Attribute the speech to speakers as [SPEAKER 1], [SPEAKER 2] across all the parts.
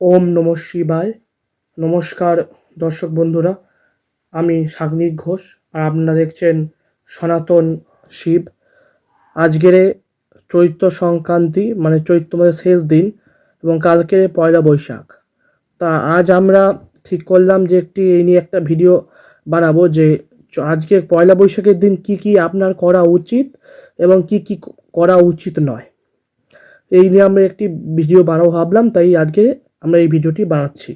[SPEAKER 1] ওম নম শিবায়। নমস্কার দর্শক বন্ধুরা, আমি সাগ্নিক ঘোষ আর আপনারা দেখছেন সনাতন শিব। আজকের চৈত্র সংক্রান্তি মানে চৈত্র মাসের শেষ দিন এবং কালকে পয়লা বৈশাখ। তা আজ আমরা ঠিক করলাম যে একটি এই নিয়ে একটা ভিডিও বানাবো যে আজকে পয়লা বৈশাখের দিন কি কি আপনার করা উচিত এবং কি কি করা উচিত নয়। এই নিয়ে আমরা একটি ভিডিও বানাবো ভাবলাম, তাই আজকে আমরা এই ভিডিওটি বানাচ্ছি।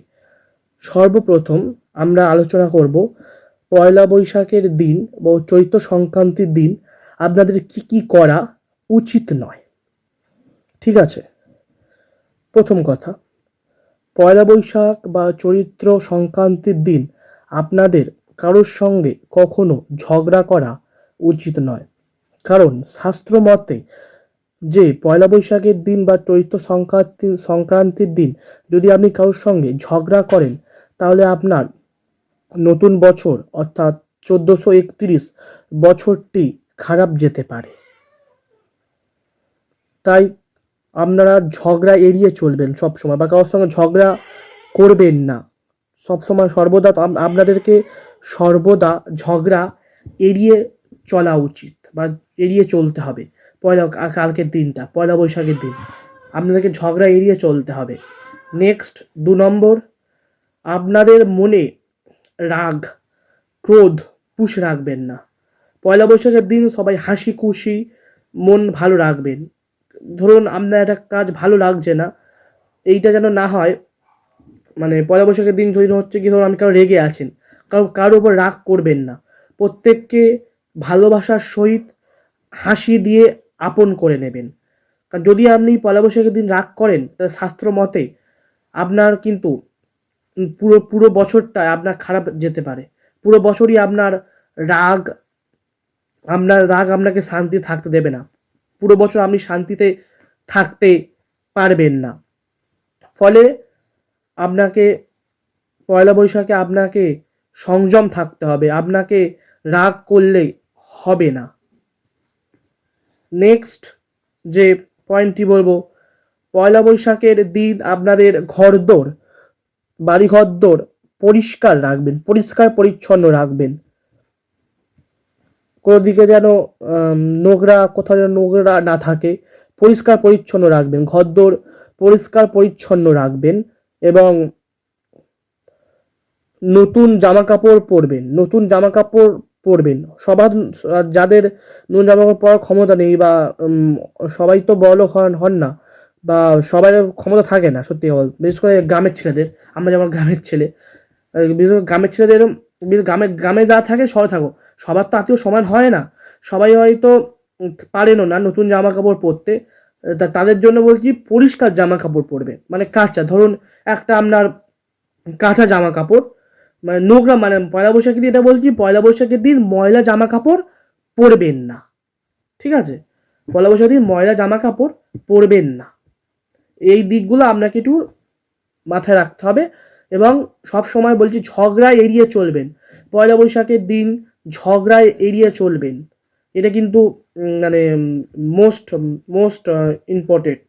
[SPEAKER 1] সর্বপ্রথম আমরা আলোচনা করব পয়লা বৈশাখের দিন বা চৈত্র সংক্রান্তির দিন আপনাদের কি কি করা উচিত নয়। ঠিক আছে? প্রথম কথা, পয়লা বৈশাখ বা চরিত্র সংক্রান্তির দিন আপনাদের কারোর সঙ্গে কখনো ঝগড়া করা উচিত নয়। কারণ শাস্ত্র মতে যে পয়লা বৈশাখের দিন বা চৈত্র সংক্রান্তি, সংক্রান্তির দিন যদি আপনি কারোর সঙ্গে ঝগড়া করেন, তাহলে আপনার নতুন বছর অর্থাৎ চোদ্দোশো একত্রিশ বছরটি খারাপ যেতে পারে। তাই আপনারা ঝগড়া এড়িয়ে চলবেন সব সময় বা কারোর সঙ্গে ঝগড়া করবেন না। সব সময় সর্বদা আপনাদেরকে সর্বদা ঝগড়া এড়িয়ে চলা উচিত বা এড়িয়ে চলতে হবে। পয়লা কালকের দিনটা, পয়লা বৈশাখের দিন। আপনাদেরকে ঝগড়া এড়িয়ে চলতে হবে। নেক্সট দু নম্বর, আপনাদের মনে রাগ, ক্রোধ, পুষ রাখবেন না। পয়লা বৈশাখের দিন সবাই হাসি খুশি, মন ভালো রাখবেন। ধরুন আপনার একটা কাজ ভালো লাগছে না, এইটা যেন না হয় মানে পয়লা বৈশাখের দিন যদি হচ্ছে কি, ধরুন আমি কারও রেগে আছেন, কারও, কারোর উপর রাগ করবেন না। প্রত্যেককে ভালোবাসার সহিত হাসি দিয়ে আপন করে নেবেন। কারণ যদি আপনি পয়লা বৈশাখের দিন রাগ করেন, তাহলে শাস্ত্র মতে আপনার কিন্তু পুরো পুরো বছরটা আপনার খারাপ যেতে পারে। পুরো বছরই আপনার রাগ আপনার রাগ আপনাকে শান্তি থাকতে দেবে না। পুরো বছর আপনি শান্তিতে থাকতে পারবেন না। ফলে আপনাকে, পয়লা বৈশাখে আপনাকে সংযম থাকতে হবে। আপনাকে রাগ করলে হবে না। নেক্সট যে পয়েন্টটি বলব, পয়লা বৈশাখের দিন আপনাদের ঘরদোর বাড়ি ঘরদোর পরিষ্কার রাখবেন, পরিষ্কার পরিচ্ছন্ন রাখবেন। কোনো দিকে যেন নোংরা, কোথাও যেন নোংরা না থাকে, পরিষ্কার পরিচ্ছন্ন রাখবেন, ঘরদোর পরিষ্কার পরিচ্ছন্ন রাখবেন এবং নতুন জামা কাপড় পরবেন, নতুন জামা কাপড় পরবেন সবার যাদের নতুন জামা কাপড় পরার ক্ষমতা নেই বা সবাই তো বড় হন হন না বা সবার ক্ষমতা থাকে না, সত্যি বিশেষ করে গ্রামের ছেলেদের, আমরা যেমন গ্রামের ছেলে বিশেষ করে গ্রামের ছেলেদের গ্রামে গ্রামে যা থাকে সবাই থাকো সবার তো আত্মীয় সমান হয় না। সবাই হয়তো পারেনও না নতুন জামা কাপড় পরতে। তা তাদের জন্য বলছি পরিষ্কার জামা কাপড় পরবে। মানে কাঁচা, ধরুন একটা আপনার কাঁচা জামা কাপড় মানে নোংরা মানে পয়লা বৈশাখের দিন এটা বলছি, পয়লা বৈশাখের দিন ময়লা জামা কাপড় পরবেন না। ঠিক আছে? পয়লা বৈশাখের দিন ময়লা জামা কাপড় পরবেন না। এই দিকগুলো আপনাকে একটু মাথায় রাখতে হবে এবং সব সময় বলছি ঝগড়া এড়িয়ে চলবেন। পয়লা বৈশাখের দিন ঝগড়া এড়িয়ে চলবেন। এটা কিন্তু মানে মোস্ট মোস্ট ইম্পর্টেন্ট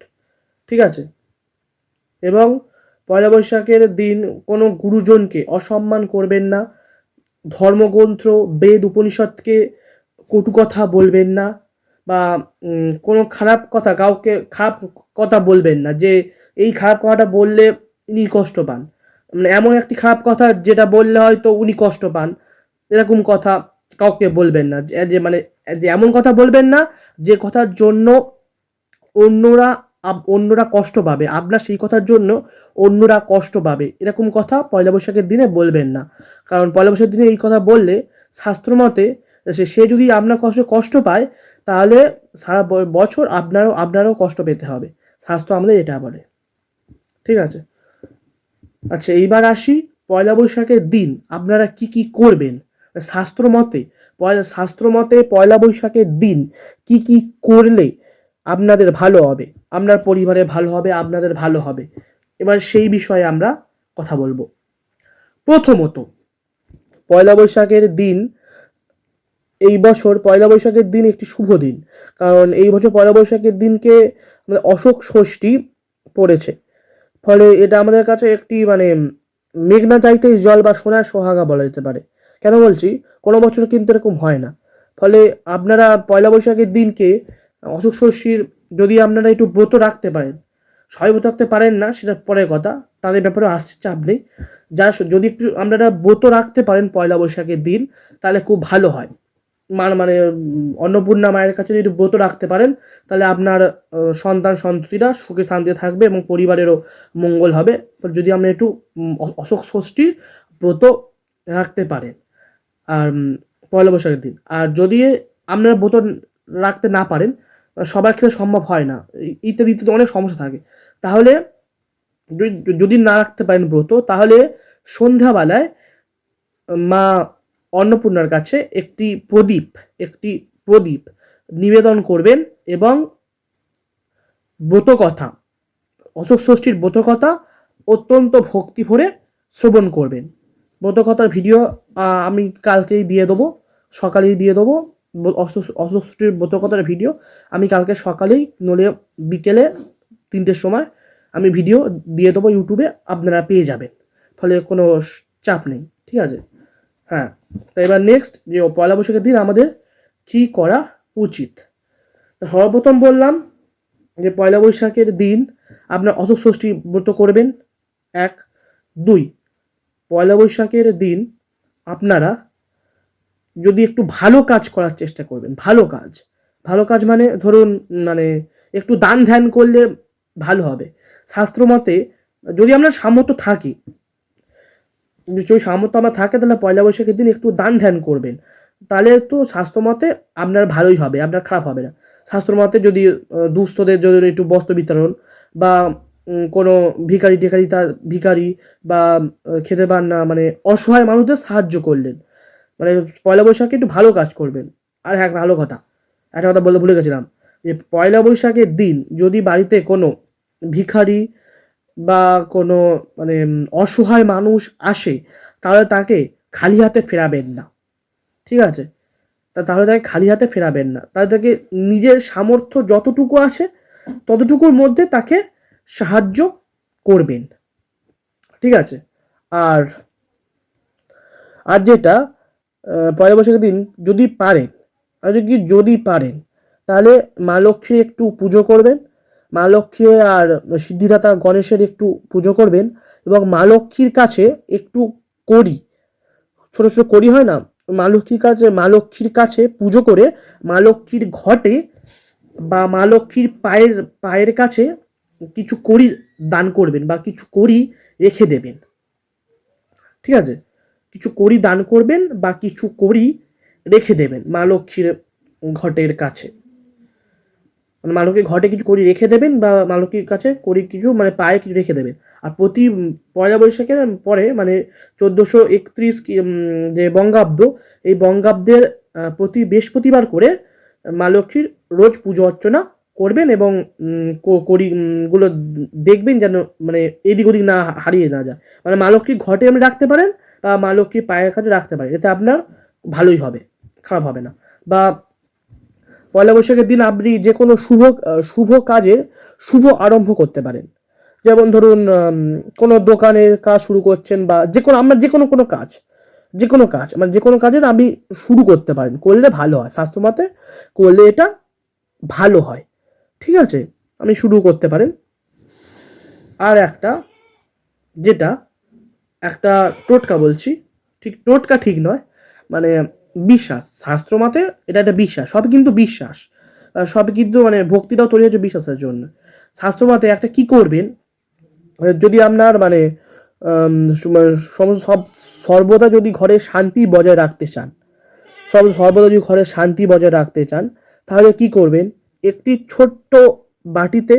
[SPEAKER 1] ঠিক আছে? এবং পয়লা বৈশাখের দিন কোনো গুরুজনকে অসম্মান করবেন না, ধর্মগ্রন্থ, বেদ, উপনিষদকে কটু কথা বলবেন না বা কোনো খারাপ কথা, কাউকে খারাপ কথা বলবেন না যে এই খারাপ কথাটা বললে ইনি কষ্ট পান। মানে এমন একটি খারাপ কথা যেটা বললে হয়তো উনি কষ্ট পান, এরকম কথা কাউকে বলবেন না। যে- মানে যে এমন কথা বলবেন না যে কথার জন্য অন্যরা অন্যরা কষ্ট পাবে। আপনার সেই কথার জন্য অন্যরা কষ্ট পাবে। এরকম কথা পয়লা বৈশাখের দিনে বলবেন না। কারণ পয়লা বৈশাখের দিনে এই কথা বললে শাস্ত্রমতে সে সে যদি আপনার কষ্ট কষ্ট পায়, তাহলে সারা বছর আপনারও আপনারও কষ্ট পেতে হবে। শাস্ত্র আমাদের এটা বলে। ঠিক আছে? আচ্ছা এইবার আসি পয়লা বৈশাখের দিন। আপনারা কি কি করবেন? শাস্ত্র মতে, পয়লা শাস্ত্র মতে পয়লা বৈশাখের দিন কি কি করলে আপনাদের ভালো হবে, আপনার পরিবারে ভালো হবে, আপনাদের ভালো হবে। এবার সেই বিষয়ে আমরা কথা বলব। প্রথমত, পয়লা বৈশাখের দিন, এই বছর পয়লা বৈশাখের দিন একটি শুভ দিন। কারণ এই বছর পয়লা বৈশাখের দিনকে অশোক ষষ্ঠী পড়েছে। ফলে এটা আমাদের কাছে একটি মানে মেঘনা চাইতেই জল বা সোনার সোহাগা বলা যেতে পারে। কেন বলছি? কোনো বছর কিন্তু এরকম হয় না। ফলে আপনারা পয়লা বৈশাখের দিনকে অসুখ ষষ্ঠীর যদি আপনারা একটু ব্রত রাখতে পারেন সবাই ব্রত রাখতে পারেন না, সেটা পরের কথা। তাদের ব্যাপারে আসছে চাপ নেই। যা যদি একটু আপনারা ব্রত রাখতে পারেন পয়লা বৈশাখের দিন, তাহলে খুব ভালো হয়। মার মানে অন্নপূর্ণা মায়ের কাছে যদি ব্রত রাখতে পারেন, তাহলে আপনার সন্তান সন্ততিরা সুখে শান্তিতে থাকবে এবং পরিবারেরও মঙ্গল হবে। যদি আমরা একটু অশোক ষষ্ঠীর ব্রত রাখতে পারেন, আর পয়লা বৈশাখের দিন। আর যদি আপনারা ব্রত রাখতে না পারেন সবার ক্ষেত্রে সম্ভব হয় না। ইত্যাদি ইত্যাদি অনেক সমস্যা থাকে। তাহলে যদি- যদি না রাখতে পারেন ব্রত, তাহলে সন্ধ্যাবেলায় মা অন্নপূর্ণার কাছে একটি প্রদীপ একটি প্রদীপ নিবেদন করবেন এবং ব্রতকথা অশোক ষষ্ঠীর ব্রতকথা অত্যন্ত ভক্তি ভরে শ্রবণ করবেন। ব্রতকথার ভিডিও আমি কালকেই দিয়ে দেবো, সকালেই দিয়ে দেবো। ব- অশোক অশোক ভিডিও আমি কালকে সকালেই নলে বিকেলে তিনটের সময় আমি ভিডিও দিয়ে দেবো ইউটিউবে আপনারা পেয়ে যাবেন। ফলে কোনো চাপ নেই, ঠিক আছে? হ্যাঁ তো এবার নেক্সট যে পয়লা বৈশাখের দিন আমাদের কী করা উচিত? সর্বপ্রথম বললাম যে পয়লা বৈশাখের দিন আপনার অশোক ব্রত করবেন। এক। দুই, পয়লা বৈশাখের দিন আপনারা যদি একটু ভালো কাজ করার চেষ্টা করবেন, ভালো কাজ। ভালো কাজ মানে ধরুন মানে একটু দান ধ্যান করলে ভালো হবে। শাস্ত্র মতে যদি আমরা সামর্থ্য থাকি, যদি সামর্থ্য আমার থাকে, তাহলে পয়লা বৈশাখের দিন একটু দান ধ্যান করবেন। তাহলে তো স্বাস্থ্য মতে আপনার ভালোই হবে, আপনার খারাপ হবে না। শাস্ত্র মতে যদি দুস্থদের যদি একটু বস্ত্র বিতরণ বা কোনো ভিখারি টিখারি তার ভিখারি বা খেতে পান না মানে অসহায় মানুষদের সাহায্য করলেন মানে পয়লা বৈশাখে একটু ভালো কাজ করবেন। আর হ্যাঁ ভালো কথা। একটা কথা বলতে ভুলে গেছিলাম যে পয়লা বৈশাখের দিন যদি বাড়িতে কোনো ভিখারি বা কোনো মানে অসহায় মানুষ আসে, তাহলে তাকে খালি হাতে ফেরাবেন না। ঠিক আছে? তা তাহলে তাকে খালি হাতে ফেরাবেন না। তাহলে তাকে নিজের সামর্থ্য যতটুকু আছে ততটুকুর মধ্যে তাকে সাহায্য করবেন। ঠিক আছে? আর আর যেটা পয়লা বৈশাখের দিন যদি পারেন, আর যদি যদি পারেন, তাহলে মা লক্ষ্মীর একটু পুজো করবেন। মা লক্ষ্মী আর সিদ্ধিদাতা গণেশের একটু পুজো করবেন এবং মা লক্ষ্মীর কাছে একটু করি ছোটো ছোটো করি হয় না, মা লক্ষ্মীর কাছে, মা লক্ষ্মীর কাছে পুজো করে মা লক্ষ্মীর ঘটে বা মা লক্ষ্মীর পায়ের পায়ের কাছে কিছু করি দান করবেন বা কিছু করি রেখে দেবেন। ঠিক আছে? কিছু করি দান করবেন বা কিছু করি রেখে দেবেন মা লক্ষ্মীর ঘটের কাছে। মানে মা লক্ষ্মীর ঘটে কিছু করি রেখে দেবেন বা মা লক্ষ্মীর কাছে করি কিছু মানে পায়ে কিছু রেখে দেবেন। আর প্রতি পয়লা বৈশাখের পরে মানে চোদ্দোশো একত্রিশ যে বঙ্গাব্দ এই বঙ্গাব্দের প্রতি বৃহস্পতিবার করে মা লক্ষ্মীর রোজ পুজো অর্চনা করবেন এবং উম, কো- করি গুলো দেখবেন যেন মানে এদিক ওদিক না হারিয়ে না যায়। মানে মা লক্ষ্মীর ঘটে আপনি রাখতে পারেন মা লক্ষ্মীর পায়ের কাছে রাখতে পারেন এতে আপনার ভালোই হবে, খারাপ হবে না। বা পয়লা বৈশাখের দিন আপনি যে কোনো শুভ শুভ কাজে শুভ আরম্ভ করতে পারেন। যেমন ধরুন কোনো দোকানের কাজ শুরু করছেন বা যে কোনো আপনার যে কোনো কোনো কাজ, যে কোনো কাজ মানে যে কোনো কাজের আপনি শুরু করতে পারেন, করলে ভালো হয় স্বাস্থ্যমতে করলে এটা ভালো হয়। ঠিক আছে? আপনি শুরু করতে পারেন। আর একটা, যেটা একটা টোটকা বলছি। ঠিক টোটকা ঠিক নয় মানে বিশ্বাস, শাস্ত্র মতে এটা একটা বিশ্বাস সব কিন্তু বিশ্বাস। সব কিন্তু মানে ভক্তিটাও তৈরি হচ্ছে বিশ্বাসের জন্য। শাস্ত্র মতে একটা কি করবেন? মানে যদি আপনার মানে সব সর্বদা যদি ঘরে শান্তি বজায় রাখতে চান, সব সর্বদা যদি ঘরে শান্তি বজায় রাখতে চান, তাহলে কি করবেন? একটি ছোট্ট বাটিতে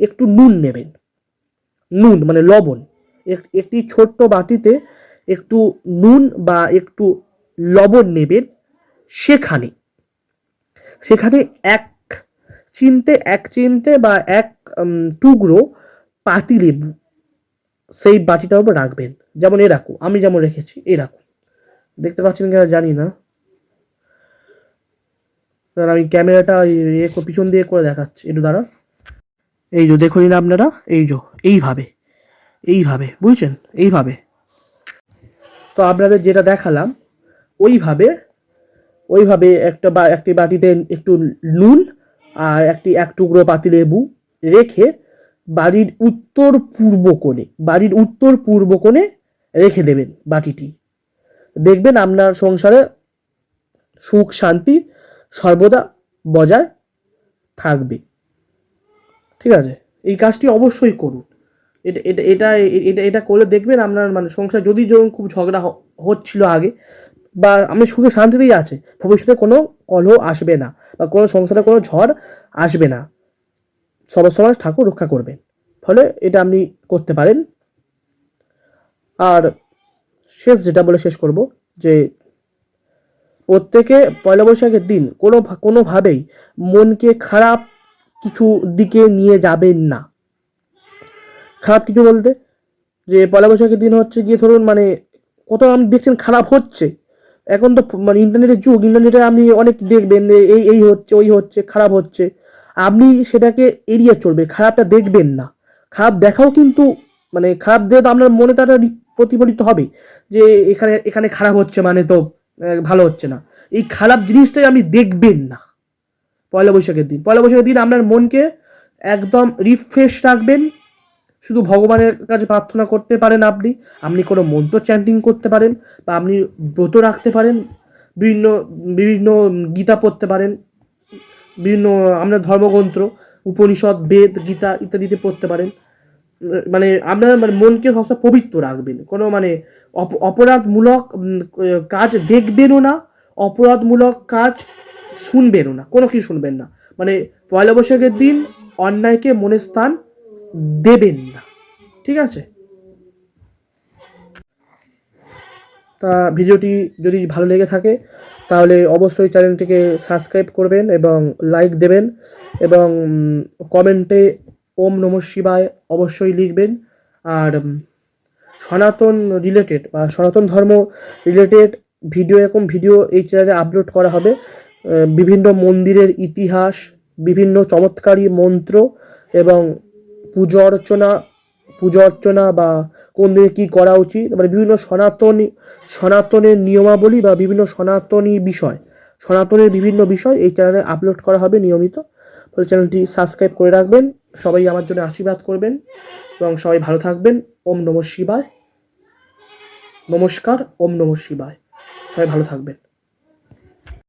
[SPEAKER 1] একটু নুন নেবেন। নুন মানে লবণ। একটি ছোট্ট বাটিতে একটু নুন বা একটু লবণ নেবেন সেখানে। সেখানে এক চিনতে এক চিনতে বা এক টুকরো পাতিলেবু সেই বাটিটার উপর রাখবেন। যেমন এ রাখো, আমি যেমন রেখেছি রাখো। দেখতে পাচ্ছেন কিনা জানি না। দাঁড়া আমি ক্যামেরাটা পিছন দিয়ে করে দেখাচ্ছি। একটু দাঁড়া এই যে দেখুন আপনারা, এই যে, এইভাবে। এইভাবে, বুঝছেন? এইভাবে। তো আপনাদের যেটা দেখালাম, ওইভাবে ওইভাবে একটা বা, একটি বাটিতে একটু নুন আর একটি এক টুকরো পাতিলেবু রেখে বাড়ির উত্তর পূর্ব কোণে, বাড়ির উত্তর পূর্ব কোণে রেখে দেবেন বাটিটি। দেখবেন আপনার সংসারে সুখ, শান্তি সর্বদা বজায় থাকবে। ঠিক আছে? এই কাজটি অবশ্যই করুন। এটা এটা এটা এটা এটা করলে দেখবেন আপনার মানে সংসার যদি যখন খুব ঝগড়া হচ্ছিল আগে, বা আমি সুখে শান্তিতেই আছে, ভবিষ্যতে কোনো কলহ আসবে না, বা কোনো সংসারে কোনো ঝড় আসবে না। সবার সমাজ ঠাকুর রক্ষা করবেন, ফলে এটা আপনি করতে পারেন। আর শেষ যেটা বলে শেষ করব, যে প্রত্যেকে পয়লা বৈশাখের দিন কোনো কোনোভাবেই মনকে খারাপ কিছু দিকে নিয়ে যাবেন না। খারাপ কিছু বলতে? যে পয়লা বৈশাখের দিন হচ্ছে গিয়ে ধরুন মানে কত আপনি দেখছেন খারাপ হচ্ছে। এখন তো মানে ইন্টারনেটের যুগ, ইন্টারনেটে আপনি অনেক দেখবেন এই এই হচ্ছে, ওই হচ্ছে, খারাপ হচ্ছে। আপনি সেটাকে এড়িয়ে চলবে, খারাপটা দেখবেন না। খারাপ দেখাও কিন্তু মানে খারাপ দিয়ে তো আপনার মনে তারা প্রতিফলিত হবে যে এখানে এখানে খারাপ হচ্ছে মানে তো ভালো হচ্ছে না। এই খারাপ জিনিসটাই আপনি দেখবেন না। পয়লা বৈশাখের দিন, পয়লা বৈশাখের দিন আপনার মনকে একদম রিফ্রেশ রাখবেন শুধু ভগবানের কাছে প্রার্থনা করতে পারেন আপনি আপনি কোনো মন্ত্র চ্যান্টিং করতে পারেন বা আপনি ব্রত রাখতে পারেন, বিভিন্ন বিভিন্ন গীতা পড়তে পারেন, বিভিন্ন আপনার ধর্মগ্রন্থ, উপনিষদ, বেদ, গীতা ইত্যাদিতে পড়তে পারেন। মানে আপনার মানে মনকে সবসময় পবিত্র রাখবেন। কোনো মানে অপ- অপরাধমূলক কাজ দেখবেনও না, অপরাধমূলক কাজ শুনবেনও না, কোনো কিছু শুনবেন না। মানে পয়লা বৈশাখের দিন অন্যায়কে মনে স্থান দেবেন না। ঠিক আছে? তা ভিডিওটি যদি ভালো লেগে থাকে, তাহলে অবশ্যই চ্যানেলটিকে সাবস্ক্রাইব করবেন এবং লাইক দেবেন এবং কমেন্টে ওম নমঃ শিবায় অবশ্যই লিখবেন। আর সনাতন রিলেটেড বা সনাতন ধর্ম রিলেটেড ভিডিও এরকম ভিডিও এই চ্যানেলে আপলোড করা হবে। বিভিন্ন মন্দিরের ইতিহাস, বিভিন্ন চমৎকারী মন্ত্র এবং পুজো অর্চনা পুজো অর্চনা বা কোন দিকে কী করা উচিত মানে বিভিন্ন সনাতনী, সনাতনের নিয়মাবলী বা বিভিন্ন সনাতনী বিষয়, সনাতনের বিভিন্ন বিষয় এই চ্যানেলে আপলোড করা হবে নিয়মিত। ফলে চ্যানেলটি সাবস্ক্রাইব করে রাখবেন, সবাই আমার জন্য আশীর্বাদ করবেন এবং সবাই ভালো থাকবেন। ওম নমঃ শিবায়। নমস্কার, ওম নমঃ শিবায়। সবাই ভালো থাকবেন।